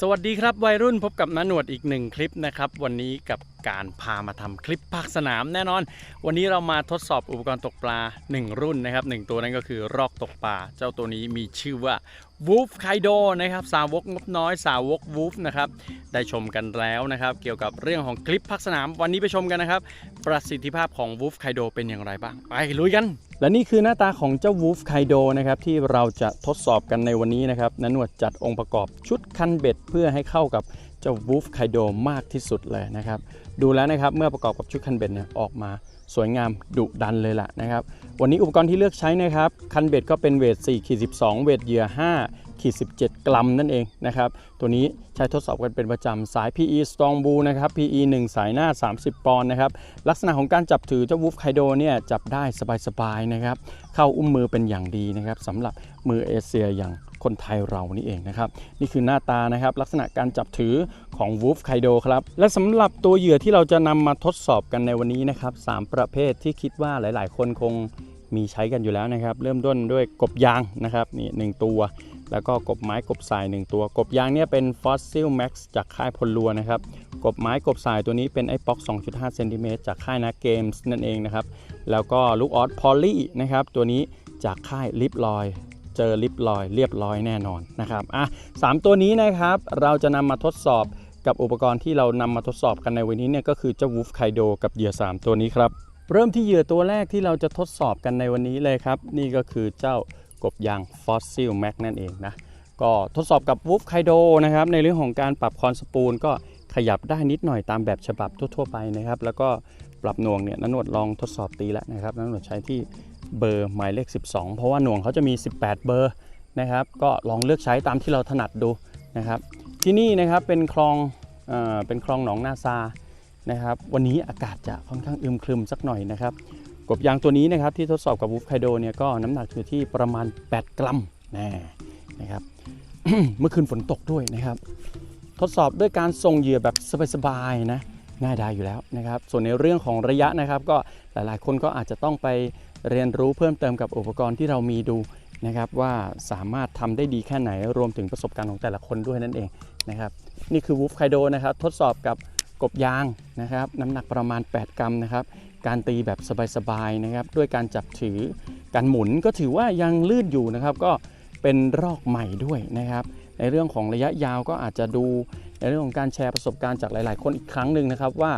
สวัสดีครับวัยรุ่นพบกับน้าหนวดอีกหนึ่งคลิปนะครับ วันนี้กับ การพามาทำคลิปภาคสนามแน่นอน วันนี้เรามาทดสอบอุปกรณ์ตกปลา 1 รุ่นนะครับหนึ่งตัวนั้นก็คือรอกตกปลา เจ้าตัวนี้มีชื่อว่า Wolf Kaido นะครับสาวกงบน้อยสาวก Wolf นะครับได้ชมกันแล้วนะครับ เกี่ยวกับเรื่องของคลิปภาคสนาม วันนี้ไปชมกันนะครับ ประสิทธิภาพของ Wolf Kaido เป็นอย่างไรบ้าง ไปลุยกัน และนี่คือหน้าตาของเจ้า Wolf Kaido นะครับที่เราจะทดสอบกันในวันนี้นะครับนันนวดจัดองค์ประกอบชุดคันเบ็ดเพื่อให้เข้ากับเจ้า Wolf Kaido มากที่สุดเลยนะครับ ดูแล้วนะครับเมื่อประกอบกับชุดคันเบ็ดเนี่ยออกมาสวยงามดุดันเลยล่ะนะครับ วันนี้อุปกรณ์ที่เลือกใช้นะครับ คันเบ็ดก็เป็นเวท4ขีด12 เวทเหยื่อ 5 ขีด17 กรัมนั่นเองนะครับ ตัวนี้ใช้ทดสอบกันเป็นประจำสาย PE Strong Blue นะครับ PE 1 สายหน้า 30 ปอนด์นะครับ ลักษณะของการจับถือเจ้า Wolf Kaido เนี่ยจับได้สบายๆนะครับ เข้าอุ้มมือเป็นอย่างดีนะครับสำหรับมือเอเชียอย่างคนไทยเรานี่เองนะครับ นี่คือหน้าตานะครับ ลักษณะการจับถือของ Wolf Kaido ครับ และสำหรับตัวเหยื่อที่เราจะนำมาทดสอบกันในวันนี้นะครับสามประเภทที่คิดว่าหลาย ๆ คนคงมีใช้กันอยู่แล้วนะครับ เริ่มต้นด้วยกบยางนะครับนี่หนึ่งตัว แล้วก็กบไม้กบสาย 1 ตัว กบยางเนี่ยเป็น Fossil Max จากค่ายพลลัวนะครับ กบไม้กบสายตัวนี้เป็นไอป๊อก 2.5 เซนติเมตรจากค่ายนาเกมส์นั่นเองนะครับ แล้วก็ลูกออสพอลลี่นะครับ ตัวนี้จากค่ายลิปลอยเจอลิปลอยเรียบร้อยแน่นอนนะครับ อะสามตัวนี้นะครับ เราจะนำมาทดสอบกับอุปกรณ์ที่เรานำมาทดสอบกันในวันนี้เนี่ยก็คือเจ้า Wolf Kaido กับเหยื่อ 3 ตัวนี้ครับ เริ่มที่เหยื่อตัวแรกที่เราจะทดสอบกันในวันนี้เลยครับ นี่ก็คือเจ้า กบยาง Fossil Max นั่นเองนะก็ทดสอบกับ Wolf Kaido นะครับในเรื่องของการปรับคอนสปูลก็ขยับได้นิดหน่อยตามแบบฉบับทั่ว ๆ ไปนะครับ แล้วก็ปรับหน่วงเนี่ยนันหนวดลองทดสอบตีแล้วนะครับนันหนวดใช้ที่เบอร์หมายเลข 12 เพราะว่าหน่วงเขาจะมี 18 เบอร์นะครับ ก็ลองเลือกใช้ตามที่เราถนัดดูนะครับ ที่นี่นะครับเป็นคลองเอ่อเป็นคลองหนองนาซานะครับ วันนี้อากาศจะค่อนข้างอึมครึมสักหน่อยนะครับ กบยางตัวนี้นะครับที่ทดสอบกับ Wolf Kaido เนี่ยก็น้ำหนักอยู่ที่ประมาณ 8 กรัมน่นะครับ เมื่อคืนฝนตกด้วยนะครับ ทดสอบด้วยการส่งเหยื่อแบบสบายๆนะง่ายได้อยู่แล้วนะครับ ส่วนในเรื่องของระยะนะครับ ก็หลายๆ คนก็อาจจะต้องไปเรียนรู้เพิ่มเติมกับอุปกรณ์ที่เรามีดูนะครับว่าสามารถทำได้ดีแค่ไหนรวมถึงประสบการณ์ของแต่ละคนด้วยนั่นเองนะครับ นี่คือ Wolf Kaido นะครับ ทดสอบกับกบยางนะครับ น้ำหนักประมาณ 8 กรัมนะครับ การตีแบบสบายๆนะครับ ด้วยการจับถือการหมุนก็ถือว่ายังลื่นอยู่นะครับ ก็เป็นรอกใหม่ด้วยนะครับ ในเรื่องของระยะยาวก็อาจจะดูในเรื่องของการแชร์ประสบการณ์จากหลาย ๆ คนอีกครั้งหนึ่งนะครับว่า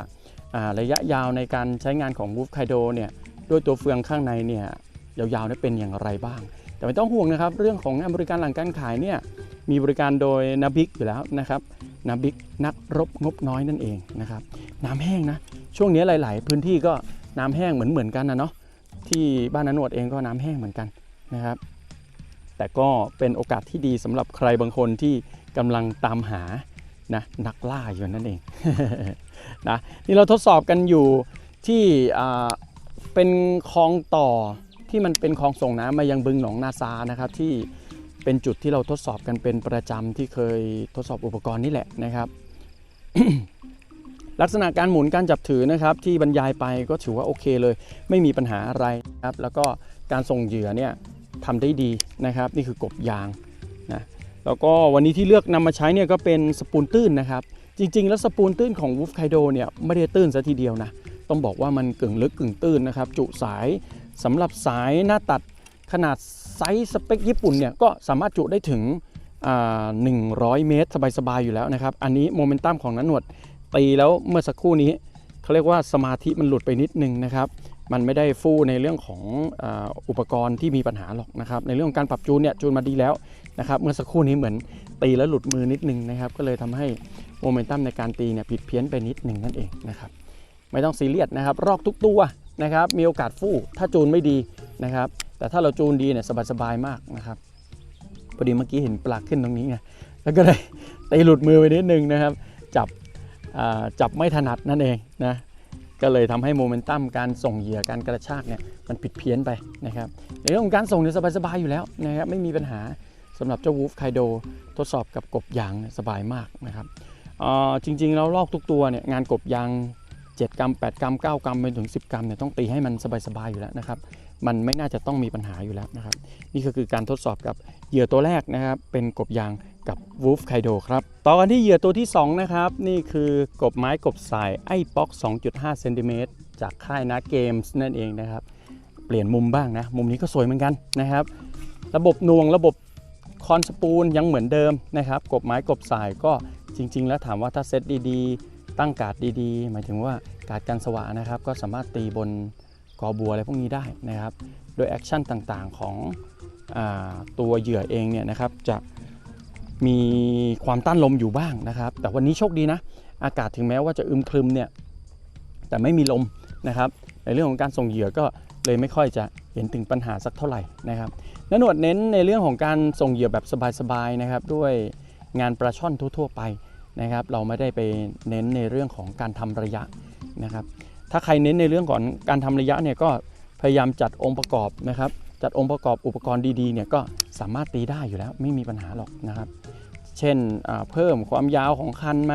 าระยะยาวในการใช้งานของ Wolf Kaido เนี่ยด้วยตัวเฟืองข้างในเนี่ยยาวๆนี่เป็นอย่างไรบ้าง แต่ไม่ต้องห่วงนะครับ เรื่องของงานบริการหลังการขายเนี่ยมีบริการโดยนาบิกอยู่แล้วนะครับนาบิกนักรบงบน้อยนั่นเองนะครับน้ำแห้งนะช่วงนี้หลาย ๆ พื้นที่ก็ น้ำแห้งเหมือนเหมือนๆกันนะเนาะที่บ้านนันวดเองก็น้ำแห้งเหมือนกันนะครับ แต่ก็เป็นโอกาสที่ดีสำหรับใครบางคนที่กำลังตามหานะนักล่าอยู่นั่นเองนะนี่เราทดสอบกันอยู่ที่เป็นคลองต่อที่มันเป็นคลองส่งน้ำมายังบึงหนองนาซานะครับที่เป็นจุดที่เราทดสอบกันเป็นประจำที่เคยทดสอบอุปกรณ์นี่แหละนะครับ ลักษณะการหมุนการจับถือนะครับที่บรรยายไปก็ถือว่าโอเคเลย ไม่มีปัญหาอะไรนะครับแล้วก็การส่งเหยื่อเนี่ยทำได้ดีนะครับ นี่คือกบยางนะแล้วก็วันนี้ที่เลือกนำมาใช้เนี่ยก็เป็นสปูนตื้นนะครับ จริง ๆ แล้วสปูนตื้นของ Wolf Kaido เนี่ยไม่ได้ตื้นซะทีเดียวนะต้องบอกว่ามันกึ่งลึกกึ่งตื้นนะครับ จุสายสำหรับสายหน้าตัดขนาดไซส์สเปคญี่ปุ่นเนี่ยก็สามารถจุได้ถึง100 เมตร สบายๆอยู่แล้วนะครับ อันนี้โมเมนตัมของนันหนวด ตีแล้วเมื่อสักครู่นี้เขาเรียกว่าสมาธิมันหลุดไปนิดนึงนะครับ มันไม่ได้ฟู่ในเรื่องของอ,อุปกรณ์ที่มีปัญหาหรอกนะครับ ในเรื่องของการปรับจูนเนี่ยจูนมาดีแล้วนะครับเมื่อสักครู่นี้เหมือนตีแล้วหลุดมือนิดนึงนะครับ ก็เลยทำให้โมเมนตัมในการตีเนี่ยผิดเพี้ยนไปนิดนึงนั่นเองนะครับไม่ต้องซีเรียสนะครับ รอกทุกตัวนะครับ มีโอกาสฟู่ถ้าจูนไม่ดีนะครับ แต่ถ้าเราจูนดีเนี่ยสบายๆมากนะครับพอดีเมื่อกี้เห็นปลากขึ้นตรงนี้ไงแล้วก็เลยตีหลุดมือไปนิดนึงนะครับ จับ จับไม่ถนัดนั่นเองนะก็เลยทำให้โมเมนตัมการส่งเหยื่อการกระชากเนี่ยมันผิดเพี้ยนไปนะครับในเรื่องของการส่งเนี่ยสบายๆอยู่แล้วนะครับไม่มีปัญหาสำหรับเจ้า Wolf Kaido ทดสอบกับกบยางสบายมากนะครับจริงๆแล้วลอกทุกตัวเนี่ยงานกบยาง 7 กรัม 8 กรัม 9 กรัมไปถึง 10 กรัมเนี่ยต้องตีให้มันสบายๆอยู่แล้วนะครับ มันไม่น่าจะต้องมีปัญหาอยู่แล้วนะครับ นี่ก็คือการทดสอบกับเหยื่อตัวแรกนะครับ เป็นกบยางกับ Wolf Kaido ครับ ต่อกันที่เหยื่อตัวที่ 2 นะครับ นี่คือกบไม้กบสายไอ้ป๊อก 2.5 เซนติเมตรจากค่ายนาเกมส์นั่นเองนะครับ เปลี่ยนมุมบ้างนะ มุมนี้ก็สวยเหมือนกันนะครับ ระบบนวงระบบคอนสปูลยังเหมือนเดิมนะครับ กบไม้กบสายก็จริง ๆ แล้วถามว่าถ้าเซตดีๆ ตั้งการ์ดดีๆ หมายถึงว่าการ์ดกันสวะนะครับ ก็สามารถตีบน กอบัวอะไรพวกนี้ได้นะครับ โดยแอคชั่นต่างๆของอตัวเหยื่อเองเนี่ยนะครับจะมีความต้านลมอยู่บ้างนะครับ แต่วันนี้โชคดีนะ อากาศถึงแม้ว่าจะอึมครึมเนี่ยแต่ไม่มีลมนะครับในเรื่องของการส่งเหยื่อก็เลยไม่ค่อยจะเห็นถึงปัญหาสักเท่าไหร่นะครับนหนวดเน้นในเรื่องของการส่งเหยื่อแบบสบายๆนะครับ ด้วยงานปลาช่อนทั่วๆไปนะครับ เราไม่ได้ไปเน้นในเรื่องของการทำระยะนะครับ ถ้าใครเน้นในเรื่องของการทำระยะเนี่ยก็พยายามจัดองค์ประกอบนะครับจัดองค์ประกอบอุปกรณ์ดีๆเนี่ยก็สามารถตีได้อยู่แล้วไม่มีปัญหาหรอกนะครับ เช่นเพิ่มความยาวของคันไหม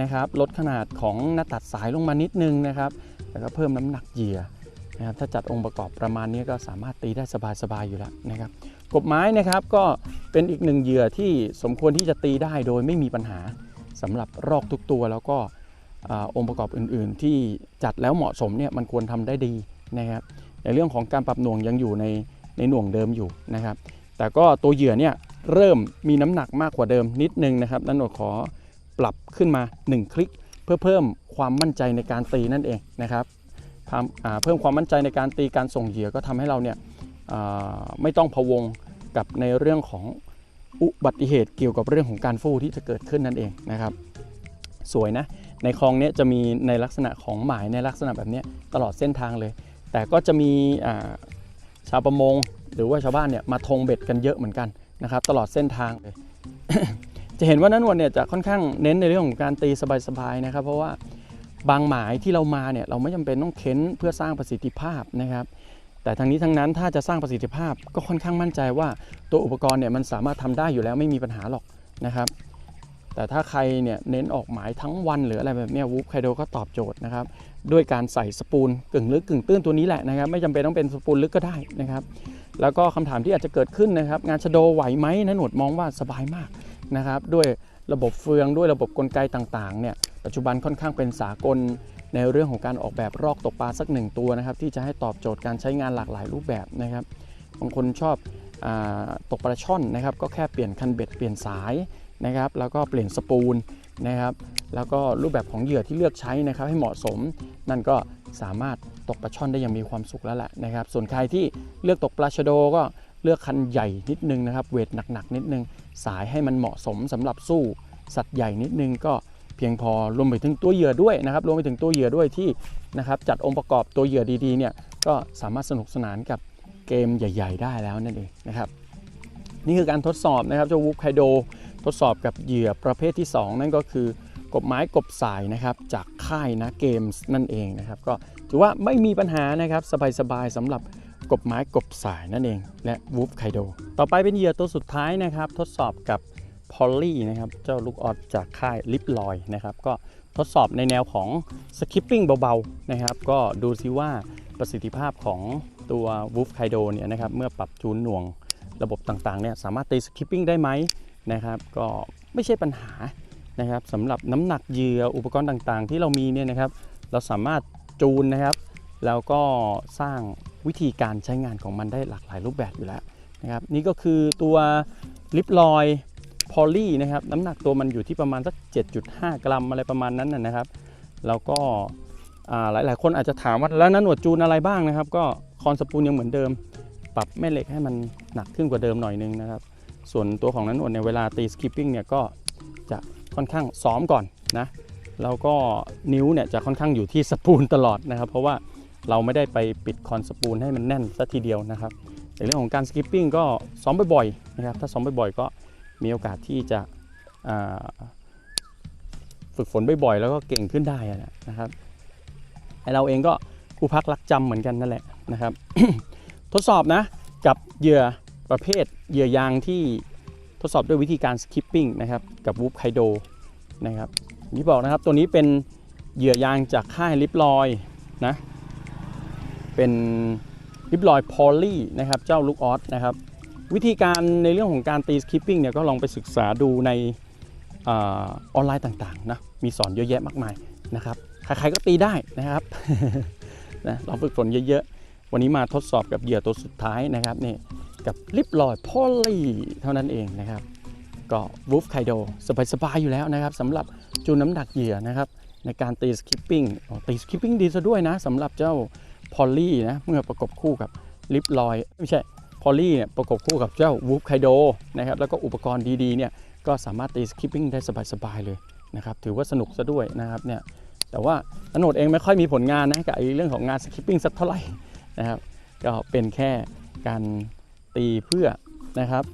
นะครับลดขนาดของหน้าตัดสายลงมานิดนึงนะครับแล้วก็เพิ่มน้ำหนักเหยื่อนะครับถ้าจัดองค์ประกอบประมาณนี้ก็สามารถตีได้สบายๆอยู่แล้วนะครับกบไม้นะครับก็เป็นอีกหนึ่งเหยื่อที่สมควรที่จะตีได้โดยไม่มีปัญหาสำหรับรอกทุกตัวแล้วก็ องค์ประกอบอื่น ๆ ที่จัดแล้วเหมาะสมเนี่ยมันควรทำได้ดีนะครับ ในเรื่องของการปรับหน่วงยังอยู่ในในหน่วงเดิมอยู่นะครับ แต่ก็ตัวเหยื่อเนี่ยเริ่มมีน้ำหนักมากกว่าเดิมนิดนึงนะครับนั่นหนวดขอปรับขึ้นมา 1 คลิก เพื่อเพิ่มความมั่นใจในการตีนั่นเองนะครับเพิ่มความมั่นใจในการตีการส่งเหยื่อก็ทำให้เราเนี่ยไม่ต้องพะวงกับในเรื่องของอุบัติเหตุเกี่ยวกับเรื่องของการฟู่ที่จะเกิดขึ้นนั่นเองนะครับ สวยนะ ในคลองเนี้ยจะมีในลักษณะของหมายในลักษณะแบบนี้ตลอดเส้นทางเลย แต่ก็จะมีชาวประมง หรือว่าชาวบ้านเนี่ยมาทงเบ็ดกันเยอะเหมือนกันนะครับ ตลอดเส้นทางเลยจะเห็นว่านันวลเนี่ยจะค่อนข้างเน้นในเรื่องของการตีสบายๆนะครับ เพราะว่าบางหมายที่เรามาเนี่ยเราไม่จำเป็นต้องเค้นเพื่อสร้างประสิทธิภาพนะครับ แต่ทั้งนี้ทั้งนั้นถ้าจะสร้างประสิทธิภาพก็ค่อนข้างมั่นใจว่าตัวอุปกรณ์เนี่ยมันสามารถทำได้อยู่แล้วไม่มีปัญหาหรอกนะครับ แต่ถ้าใครเนี่ยเน้นออกหมายทั้งวันหรืออะไรแบบนี้วูฟไคโดก็ตอบโจทย์นะครับด้วยการใส่สปูลกึ่งลึกกึ่งตื้นตัวนี้แหละนะครับไม่จำเป็นต้องเป็นสปูลลึกก็ได้นะครับแล้วก็คำถามที่อาจจะเกิดขึ้นนะครับ งานชโดไหวไหมนะหนวดมองว่าสบายมากนะครับด้วยระบบเฟืองด้วยระบบกลไกต่างๆเนี่ยปัจจุบันค่อนข้างเป็นสากลในเรื่องของการออกแบบรอกตกปลาสักหนึ่งตัวนะครับที่จะให้ตอบโจทย์การใช้งานหลากหลายรูปแบบนะครับบางคนชอบอตกปลาช่อนนะครับก็แค่เปลี่ยนคันเบ็ดเปลี่ยนสาย นะครับ แล้วก็เปลี่ยนสปูลนะครับ แล้วก็รูปแบบของเหยื่อที่เลือกใช้นะครับให้เหมาะสม นั่นก็สามารถตกปลาช่อนได้อย่างมีความสุขแล้วแหละนะครับ ส่วนใครที่เลือกตกปลาชะโดก็เลือกคันใหญ่นิดนึงนะครับ เวทหนักๆนิดนึง สายให้มันเหมาะสมสำหรับสู้สัตว์ใหญ่นิดนึงก็เพียงพอรวมไปถึงตัวเหยื่อด้วยนะครับรวมไปถึงตัวเหยื่อด้วยที่นะครับจัดองค์ประกอบตัวเหยื่อดีๆเนี่ยก็สามารถสนุกสนานกับเกมใหญ่ ๆ ได้แล้วนั่นเองนะครับนี่คือการทดสอบนะครับเจ้าวูฟไคโด ทดสอบกับเหยื่อประเภทที่ 2 นั่นก็คือกบไม้กบสายนะครับจากค่ายนะเกมส์นั่นเองนะครับ ก็ถือว่าไม่มีปัญหานะครับสบายๆสำหรับกบไม้กบสายนั่นเอง และวูฟไคโดต่อไปเป็นเหยื่อตัวสุดท้ายนะครับ ทดสอบกับพอลลี่นะครับเจ้าลูกออดจากค่ายลิปลอยนะครับ ก็ทดสอบในแนวของสคิปปิ้งเบาๆนะครับ ก็ดูซิว่าประสิทธิภาพของตัววูฟไคโดเนี่ยนะครับเมื่อปรับจูนหน่วงระบบต่างๆเนี่ยสามารถตีสคิปปิ้งได้ไหม นะครับก็ไม่ใช่ปัญหานะครับสำหรับน้ำหนักเหยื่ออุปกรณ์ต่างๆ ที่เรามีเนี่ยนะครับ เราสามารถจูนนะครับ แล้วก็สร้างวิธีการใช้งานของมันได้หลากหลายรูปแบบอยู่แล้วนะครับนี่ก็คือตัวลิปลอยพอลลี่นะครับน้ำหนักตัวมันอยู่ที่ประมาณสัก 7.5 กรัมอะไรประมาณนั้นนะครับ แล้วก็อ่าหลายๆ คนอาจจะถามว่าแล้วนั้นหนวดจูนอะไรบ้างนะครับ ก็คอนสปูลยังเหมือนเดิม ปรับแม่เหล็กให้มันหนักขึ้นกว่าเดิมหน่อยนึงนะครับ ส่วนตัวของนั้นอดในเวลาตีสคิปปิ้งเนี่ยก็จะค่อนข้างซ้อมก่อนนะแล้วก็นิ้วเนี่ยจะค่อนข้างอยู่ที่สปูลตลอดนะครับ เพราะว่าเราไม่ได้ไปปิดคอนสปูลให้มันแน่นซะทีเดียวนะครับในเรื่องของการสคิปปิ้งก็ซ้อมบ่อยๆนะครับถ้าซ้อมบ่อยๆก็มีโอกาสที่จะฝึกฝนบ่อยๆ แล้วก็เก่งขึ้นได้อะนะครับไอเราเองก็ครูพักรักจำเหมือนกันนั่นแหละนะครับ ทดสอบนะกับเหยื่อ ประเภทเหยื่อยางที่ทดสอบด้วยวิธีการ skipping นะครับกับวูฟไคโดนะครับอย่างที่บอกนะครับตัวนี้เป็นเหยื่อยางจากค่ายลิปลอยนะเป็นลิปลอยพอลลี่นะครับเจ้าลูกออสนะครับวิธีการในเรื่องของการตีสคิปปิ้งเนี่ยก็ลองไปศึกษาดูในอออนไลน์ต่างๆนะมีสอนเยอะแยะมากมายนะครับใครๆก็ตีได้นะครับนะลองฝึกฝนเยอะๆ วันนี้มาทดสอบกับเหยื่อตัวสุดท้ายนะครับนี่ กับลิปลอยพอลลี่เท่านั้นเองนะครับ ก็วูฟไคโดสบายๆอยู่แล้วนะครับสำหรับจูนน้ำหนักเหยื่อนะครับในการตีสคิปปิ้งตีสคิปปิ้งดีซะด้วยนะสำหรับเจ้าพอลลี่นะเมื่อประกบคู่กับลิปลอยไม่ใช่พอลลี่เนี่ยประกบคู่กับเจ้าวูฟไคโดนะครับแล้วก็อุปกรณ์ดีๆเนี่ยก็สามารถตีสคิปปิ้งได้สบายๆเลยนะครับถือว่าสนุกซะด้วยนะครับเนี่ยแต่ว่าถนดเองไม่ค่อยมีผลงานนะกับไอ้เรื่องของงานสคิปปิ้งสักเท่าไหร่นะครับก็เป็นแค่การ ตีเพื่อนะครับ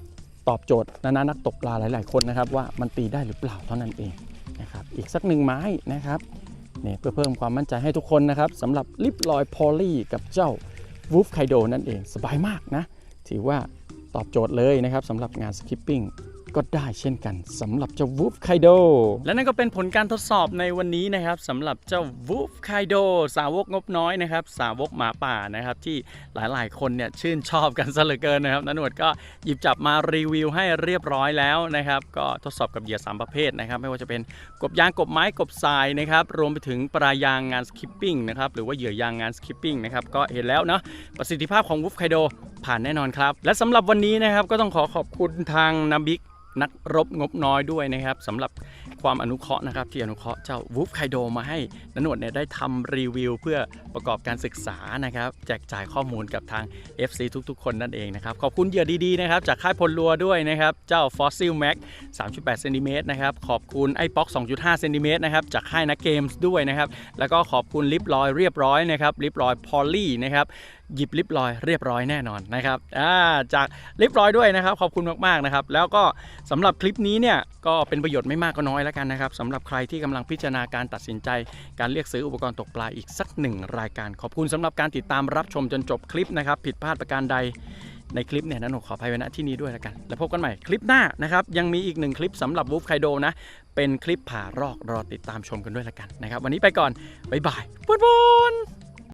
ตอบโจทย์นานานักตกปลาหลาย ๆ คนนะครับ ว่ามันตีได้หรือเปล่าเท่านั้นเองนะครับอีกสักหนึ่งไม้นะครับเนี่ยเพื่อเพิ่มความมั่นใจให้ทุกคนนะครับสำหรับลิปลอยพอลลี่กับเจ้าวูฟไคโดนั่นเองสบายมากนะ ถือว่าตอบโจทย์เลยนะครับสำหรับงานสคิปปิ้ง ก็ได้เช่นกันสำหรับเจ้าวูฟไคโดและนั่นก็เป็นผลการทดสอบในวันนี้นะครับสำหรับเจ้าวูฟไคโดสาวกงบน้อยนะครับสาวกหมาป่านะครับที่หลายๆ คนเนี่ยชื่นชอบกันซะเหลือเกินนะครับนันวดก็หยิบจับมารีวิวให้เรียบร้อยแล้วนะครับก็ทดสอบกับเหยื่อ3ประเภทนะครับไม่ว่าจะเป็นกบยางกบไม้กบทรายนะครับรวมไปถึงปลายางงานสคิปปิ้งนะครับหรือว่าเหยื่อยางงานสคิปปิ้งนะครับก็เห็นแล้วเนาะประสิทธิภาพของวูฟไคโดผ่านแน่นอนครับ และสำหรับวันนี้นะครับก็ต้องขอขอบคุณทางนาบิก นักรบงบน้อยด้วยนะครับสำหรับความอนุเคราะห์นะครับ ที่อนุเคราะห์เจ้าวูฟไคโดมาให้นนวดเนี่ยได้ทำรีวิว เพื่อประกอบการศึกษานะครับ แจกจ่ายข้อมูลกับทาง FC ทุกๆ คนนั่นเองนะครับ ขอบคุณเหยื่อดีๆนะครับ จากค่ายพลลัวด้วยนะครับ เจ้า Fossil Max 3.8เซนติเมตรนะครับ ขอบคุณไอ้ป๊อก 2.5เซนติเมตรนะครับจากค่ายนักเกมส์ด้วยนะครับแล้วก็ขอบคุณลิปลอยเรียบร้อยนะครับลิปลอยพอลลี่นะครับ หยิบลิปลอยเรียบร้อยแน่นอนนะครับอ่าจากลิปลอยด้วยนะครับ ขอบคุณมากๆนะครับ แล้วก็สำหรับคลิปนี้เนี่ยก็เป็นประโยชน์ไม่มากก็น้อยแล้วกันนะครับสำหรับใครที่กำลังพิจารณาการตัดสินใจ การเรียกซื้ออุปกรณ์ตกปลาอีกสักหนึ่งรายการ ขอบคุณสำหรับการติดตามรับชมจนจบคลิปนะครับ ผิดพลาดประการใดในคลิปเนี่ยนะหนูขออภัยไว้ณที่นี้ด้วยแล้วกัน แล้วพบกันใหม่คลิปหน้านะครับ ยังมีอีกหนึ่งคลิปสำหรับวูฟไคโดนะ เป็นคลิปผ่ารอกรอติดตามชมกันด้วยละกันนะครับ วันนี้ไปก่อน บ๊ายบายปุ้นปุ้น